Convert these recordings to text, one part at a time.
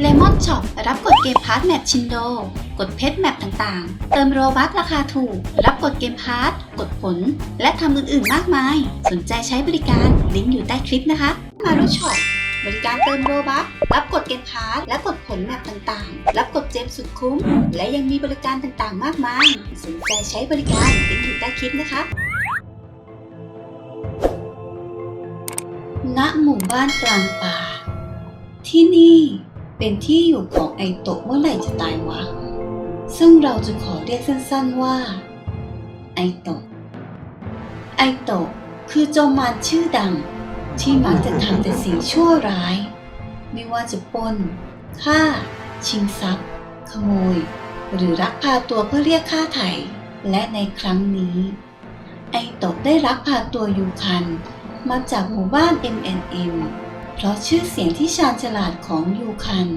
เลมอนช็อปรับกดเกมพาร์ทแมปชินโด กดเพชรแมปต่างๆ เติมโรบัคราคาถูก รับกดเกมพาร์ทกดผล และทำอื่นๆมากมาย สนใจใช้บริการลิงก์อยู่ใต้คลิปนะคะ มารุช็อปบริการเติมโรบัครับกดเกมพาร์ทและกดผลแมปต่างๆ รับกดเจมสุดคุ้ม และยังมีบริการต่างๆ มากมาย สนใจใช้บริการลิงก์อยู่ใต้คลิปนะคะณหมู่บ้านกลางป่า ที่นี่ เป็นที่อยู่ของไอโตะเมื่อไหร่จะตายวะ ซึ่งเราจะขอเรียกสั้นๆว่า ไอโตะ ไอโตะคือโจอมมารชื่อดัง ที่มักจะทำแต่สิ่งชั่วร้าย ไม่ว่าจะปล้นฆ่า ชิงทรัพย์ ขโมย หรือรักพาตัวเพื่อเรียกค่าไถ่และในครั้งนี้ ไอโตะได้รักพาตัวยูคันมาจากหมู่บ้าน MNM เพราะชื่อเสียงที่ชาญฉลาดของยูคัน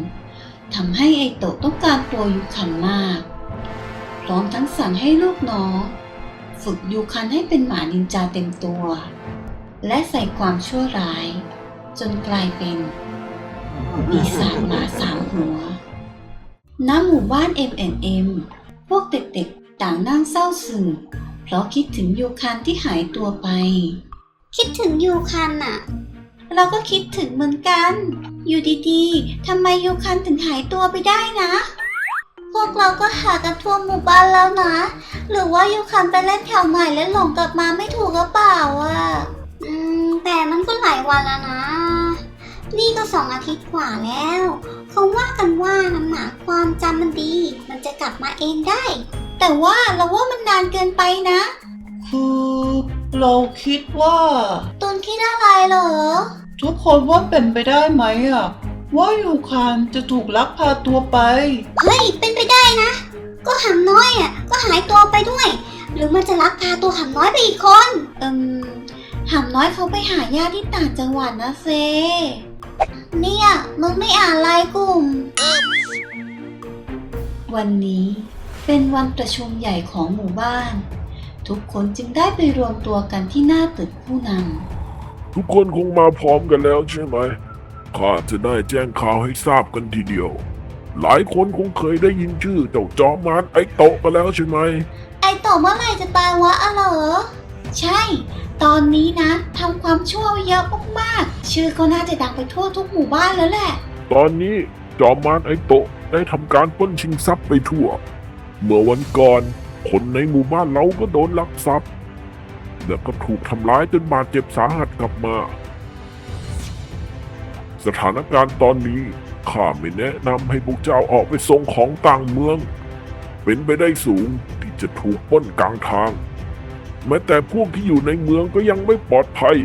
ทำให้ไอโตะต้องการตัวยูคันมาก พร้อมทั้งสั่งให้ลูกน้องฝึกยูคันให้เป็นหมานินจาเต็มตัว และใส่ความชั่วร้าย จนกลายเป็นปีศาจหมาสามหัวณหมู่บ้าน M&M พวกเด็กๆต่างนั่งเศร้าซึมเพราะคิดถึงยูคันที่หายตัวไป คิดถึงยูคันอะ เราก็คิดถึงเหมือนกัน อยู่ดีๆทำไมยูคันถึงหายตัวไปได้นะ พวกเราก็หากันทั่วหมู่บ้านแล้วนะ หรือว่ายูคันไปเล่นแถวใหม่แล้วหลงกลับมาไม่ถูกหรือเปล่าอะอืม แต่มันก็หลายวันแล้วนะ นี่ก็สองอาทิตย์กว่าแล้วเขาว่ากันว่าน้ำหมาความจำมันดี มันจะกลับมาเองได้ แต่ว่าเราว่ามันนานเกินไปนะ คือเราคิดว่า ตุนคิดอะไรเหรอ ทุกคนว่าเป็นไปได้ไหมอะว่ายูคานจะถูกลักพาตัวไป เฮ้ย เป็นไปได้นะ ก็หำน้อยอะ ก็หายตัวไปด้วย หรือมันจะลักพาตัวหำน้อยไปอีกคนเอิมหำน้อยเขาไปหาญาติที่ต่างจังหวัดนะเซ เนี่ยมึงไม่อ่านไลน์กลุ่ม วันนี้เป็นวันประชุมใหญ่ของหมู่บ้าน ทุกคนจึงได้ไปรวมตัวกันที่หน้าตึกผู้น ทุกคนคงมาพร้อมกันแล้วใช่ไหมข้าจะได้แจ้งข่าวให้ทราบกันทีเดียว หลายคนคงเคยได้ยินชื่อเจ้าจอมมารไอโตะกันแล้วใช่ไหม ไอต่อเมื่อไหร่จะตายวะอะเหรอำใช่ ตอนนี้นะทำความชั่วไว้เยอะมากๆชื่อก็น่าจะดังไปทั่วทุกหมู่บ้านแล้วแหละ ตอนนี้จอมมารไอโตะได้ทำการปล้นชิงทรัพย์ไปทั่ว เมื่อวันก่อนคนในหมู่บ้านเราก็โดนลักทรัพย์ แล้วก็ถูกทำร้ายจนบาดเจ็บสาหัสกลับมา สถานการณ์ตอนนี้ข้าไม่แนะนำให้พวกเจ้าออกไปส่งของต่างเมือง เป็นไปได้สูงที่จะถูกปล้นกลางทาง แม้แต่พวกที่อยู่ในเมืองก็ยังไม่ปลอดภัย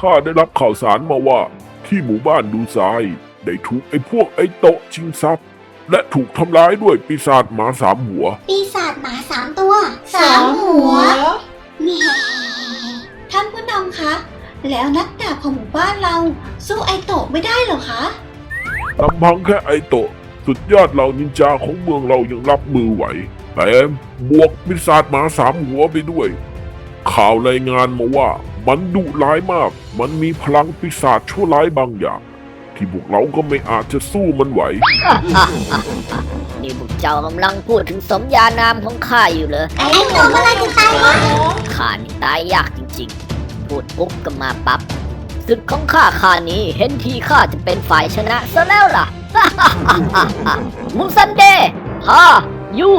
ข้าได้รับข่าวสารมาว่าที่หมู่บ้านดูซาย ได้ถูกไอ้พวกไอ้โตะชิงทรัพย์ และถูกทำร้ายด้วยปีศาจหมาสามหัว ปีศาจหมาสามตัว สามหัวแหม่ท่านผู้ นำคะ แล้วนักดาบของหมู่บ้านเราสู้ไอโตะไม่ได้เหรอคะลำพังแค่ไอโตะสุดยอดเหล่านินจาของเมืองเรายังรับมือไหวแถมบวกปีศาจหมาสามหัวไปด้วย ข่าวรายงานมาว่ามันดุร้ายมาก มันมีพลังปีศาจชั่วร้ายบางอย่าง ที่พวกเราก็ไม่อาจจะสู้มันไหว นี่พวกเจ้ากำลังพูดถึงสมญานามของข้าอยู่เหรอไอต่อเมื่อไหร่จะตายวะข้านี่ตายยากจริงๆ พูดปุ๊บก็มาปับ๊บศึกของข้าข้านี้เห็นทีข้าจะเป็นฝ่ายชนะซะแล้วล่ะ มุซันเดย์พายู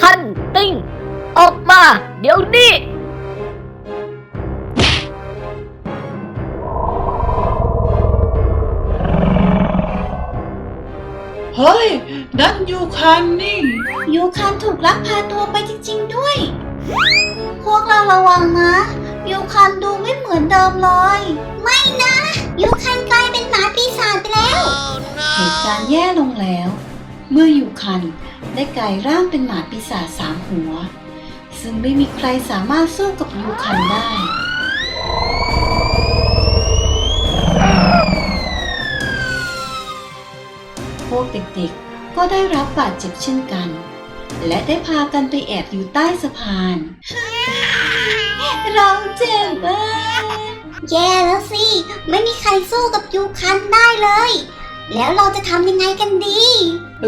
คันติงออกมา เดี๋ยวนี้เฮ้ยนั่นยูคานนี่ ยูคันถูกลักพาตัวไปจริง ๆ ด้วย พวกเราระวังนะ ยูคันดูไม่เหมือนเดิมเลย ไม่นะ ยูคันกลายเป็นหมาปีศาจไปแล้ว เหตุการณ์แย่ลงแล้ว เมื่อยูคันได้กลายร่างเป็นหมาปีศาจสามหัว ซึ่งไม่มีใครสามารถสู้กับยูคันได้ พวกเด็กๆ ก็ได้รับบาดเจ็บเช่นกัน และได้พากันไปแอบอยู่ใต้สะพาน เราเจ็บมาก แย่แล้วสิ ไม่มีใครสู้กับยูคันได้เลย แล้วเราจะทำยังไงกันดี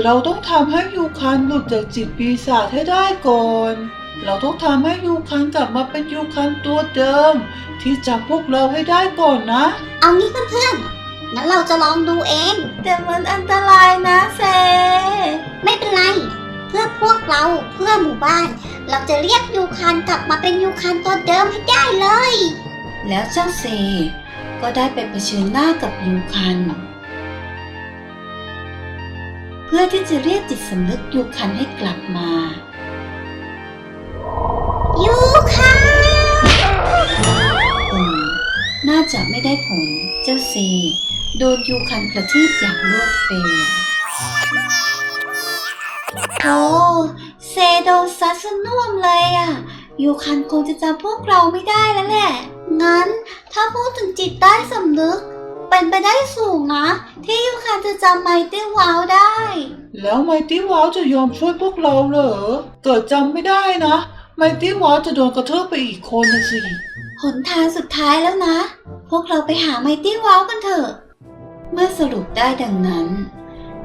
เราต้องทำให้ยูคันหลุดจากจิตปีศาจให้ได้ก่อน เราต้องทำให้ยูคันกลับมาเป็นยูคันตัวเดิม ที่จับพวกเราให้ได้ก่อนนะ เอางี้เพื่อนๆงั้นเราจะลองดูเอง แต่มันอันตรายนะเซ ไม่เป็นไร เพื่อพวกเราเพื่อหมู่บ้าน เราจะเรียกยูคันกลับมาเป็นยูคันตัวเดิมให้ได้เลย แล้วเจ้าเซ ก็ได้ไปเผชิญหน้ากับยูคัน เพื่อที่จะเรียกจิตสำนึกยูคันให้กลับมา ยูคันอืมน่าจะไม่ได้ผล เจ้าเซ โดนยูคันกระทืบอย่างรวดเร็วโอ้เซโดนซัดสน่วมเลยอะ ยูคันคงจะจำพวกเราไม่ได้แล้วแหละ งั้นถ้าพูดถึงจิตใต้สำนึก เป็นไปได้สูงนะ ที่ยูคันจะจำไมตี้วาวได้ แล้วไมตี้วาวจะยอมช่วยพวกเราเหรอ เกิดจำไม่ได้นะ ไมตี้วาวจะโดนกระเทืบไปอีกคนนะสิหนทางสุดท้ายแล้วนะ พวกเราไปหาไมตี้วาวกันเถอะ เมื่อสรุปได้ดังนั้น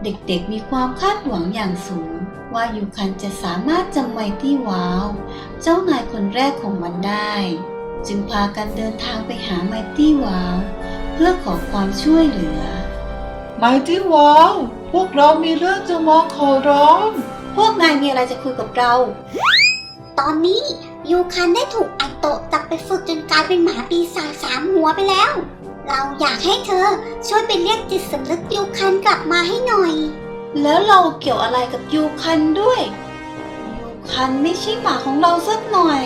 เด็กๆมีความคาดหวังอย่างสูง ว่ายูคันจะสามารถจำไมตี้วาว เจ้านายคนแรกของมันได้ จึงพากันเดินทางไปหาไมตี้วาวเพื่อขอความช่วยเหลือ ไมตี้วาวพวกเรามีเรื่องจะมาขอร้อง พวกนายมีอะไรจะคุยกับเรา ตอนนี้ยูคันได้ถูกไอโตะจับไปฝึกจนกลายเป็นหมาปีศาจสามหัวไปแล้ว เราอยากให้เธอช่วยไปเรียกจิตสำนึกยูคันกลับมาให้หน่อย แล้วเราเกี่ยวอะไรกับยูคันด้วย ยูคันไม่ใช่หมาของเราสักหน่อย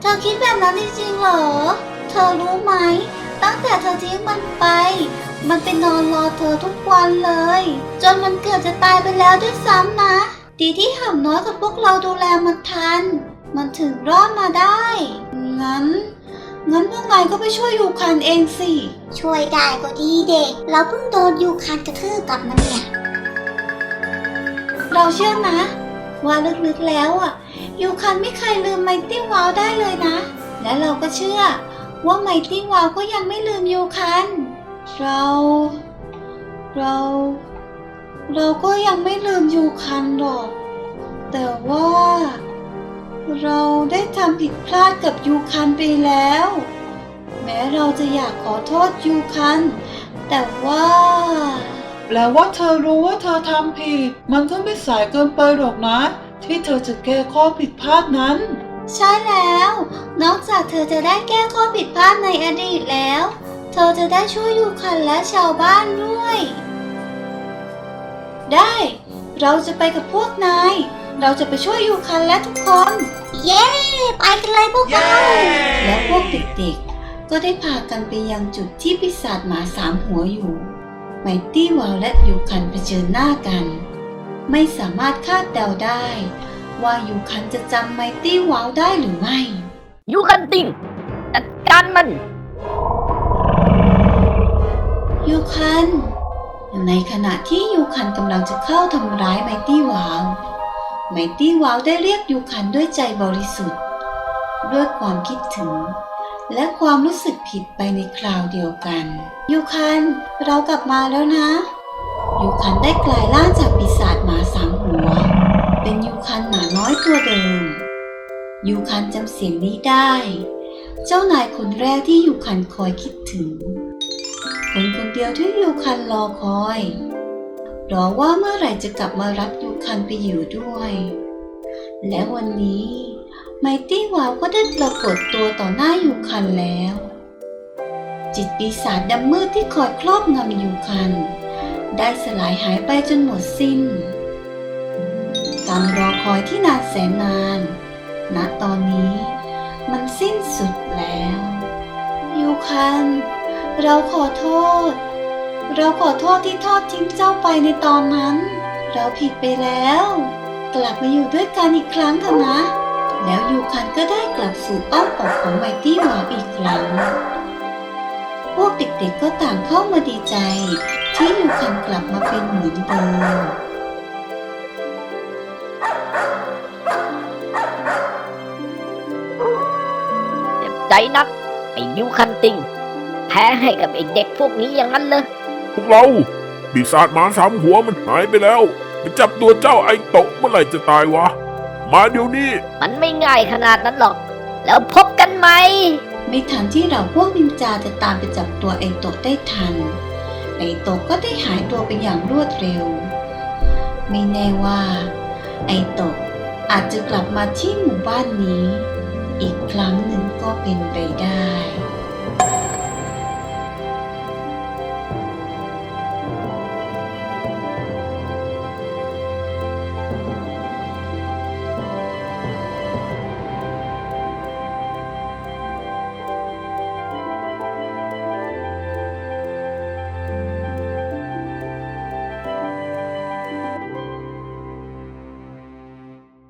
เธอคิดแบบนั้นจริงๆเหรอ เธอรู้ไหม ตั้งแต่เธอทิ้งมันไป มันไปนอนรอเธอทุกวันเลย จนมันเกือบจะตายไปแล้วด้วยซ้ำนะ ดีที่หำน้อยกับพวกเราดูแลมันทัน มันถึงรอดมาได้ งั้นงั้นพวกนายก็ไปช่วยยูคันเองสิ ช่วยได้ก็ดีเด็ก เราเพิ่งโดนยูคันกระทืบกลับมาเนี่ย เราเชื่อนะ ว่าลึกๆแล้วอะยูคันไม่เคยลืมไมตี้วาวได้เลยนะ และเราก็เชื่อ ว่าไมตี้วาวก็ยังไม่ลืมยูคัน เรา เรา เราก็ยังไม่ลืมยูคันหรอก แต่ว่า เราได้ทำผิดพลาดกับยูคันไปแล้ว แม้เราจะอยากขอโทษยูคัน แต่ว่า แปลว่าเธอรู้ว่าเธอทำผิด มันก็ไม่สายเกินไปหรอกนะ ที่เธอจะแก้ข้อผิดพลาดนั้น ใช่แล้ว นอกจากเธอจะได้แก้ข้อผิดพลาดในอดีตแล้ว เธอจะได้ช่วยยูคันและชาวบ้านด้วย ได้ เราจะไปกับพวกนาย เราจะไปช่วยยูคันและทุกคน เย้ ไปกันเลยพวกเรา และพวกเด็กๆ ก็ได้พากันไปยังจุดที่ปีศาจหมาสามหัวอยู่ ไมตี้วาวและยูคันเผชิญหน้ากัน ไม่สามารถคาดเดาได้ ว่ายูคันจะจำไมตี้วาวได้หรือไม่ ยูคันติงจัดการมัน ยูคัน ในขณะที่ยูคันกำลังจะเข้าทำร้ายไมตี้วาว ไมตี้วาวได้เรียกยูคันด้วยใจบริสุทธิ์ ด้วยความคิดถึง และความรู้สึกผิดไปในคราวเดียวกัน ยูคัน เรากลับมาแล้วนะ ยูคันได้กลายร่างจากปีศาจหมาสามหัว เป็นยูคันหมาน้อยตัวเดิม ยูคันจำเสียงนี้ได้ เจ้านายคนแรกที่ยูคันคอยคิดถึง คนคนเดียวที่ยูคันรอคอย รอว่าเมื่อไหร่จะกลับมารับยูคันไปอยู่ด้วย และวันนี้ ไมตี้วาวก็ได้ปรากฏตัวต่อหน้ายูคันแล้ว จิตปีศาจดำมืดที่คอยครอบงำยูคัน ได้สลายหายไปจนหมดสิ้นการรอคอยที่นานแสนนาน ณ ตอนนี้ มันสิ้นสุดแล้ว ยูคัน เราขอโทษ เราขอโทษที่ทอดทิ้งเจ้าไปในตอนนั้น เราผิดไปแล้ว กลับมาอยู่ด้วยกันอีกครั้งเถอะนะ แล้วยูคันก็ได้กลับสู่อ้อมอกของไมตี้หวาวอีกครั้ง พวกเด็กๆก็ต่างเข้ามาดีใจ ที่ยูคันกลับมาเป็นเหมือนเดิมเจ็บใจนักไอ้ยูคันติง แพ้ให้กับไอ้เด็กพวกนี้อย่างนั้นเลยพวกเราปีศาจหมาสามหัวมันหายไปแล้วไปจับตัวเจ้าไอโตะเมื่อไหร่จะตายวะ มาเดี๋ยวนี้ มันไม่ง่ายขนาดนั้นหรอก แล้วพบกันไหมไม่ทันที่เราพวกนินจาจะตามไปจับตัวไอโตะได้ทัน ไอโตะก็ได้หายตัวไปอย่างรวดเร็ว ไม่แน่ว่า ไอโตะอาจจะกลับมาที่หมู่บ้านนี้ อีกครั้งหนึ่งก็เป็นไปได้